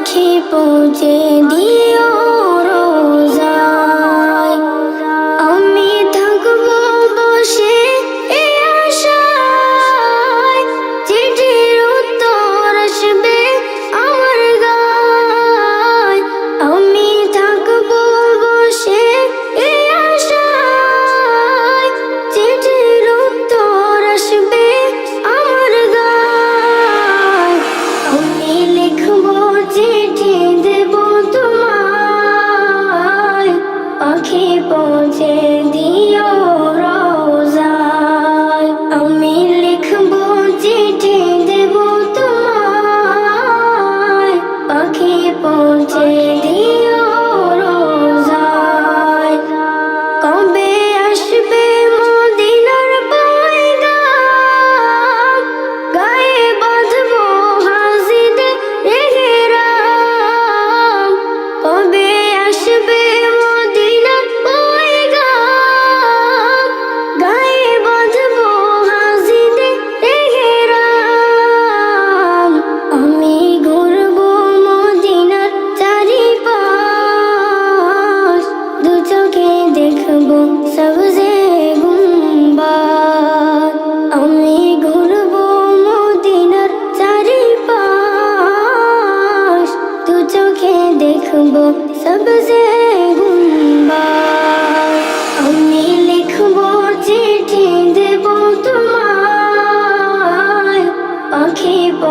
পাখি পৌঁছে দিও। পৌঁছে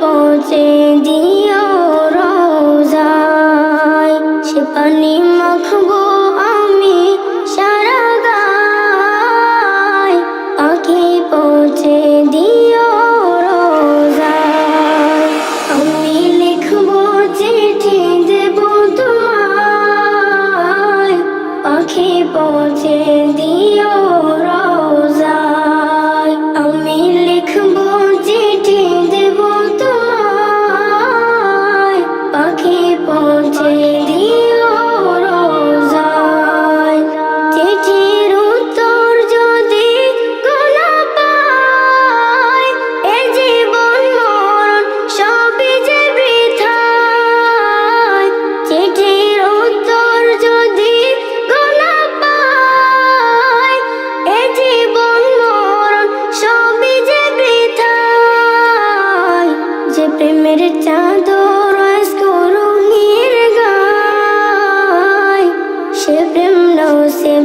পৌঁছে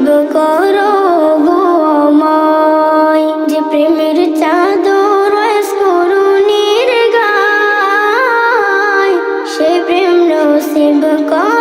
নসিব করো গোময় যে প্রেমের চাদর করুণের গায় সে প্রেম নসিব করো।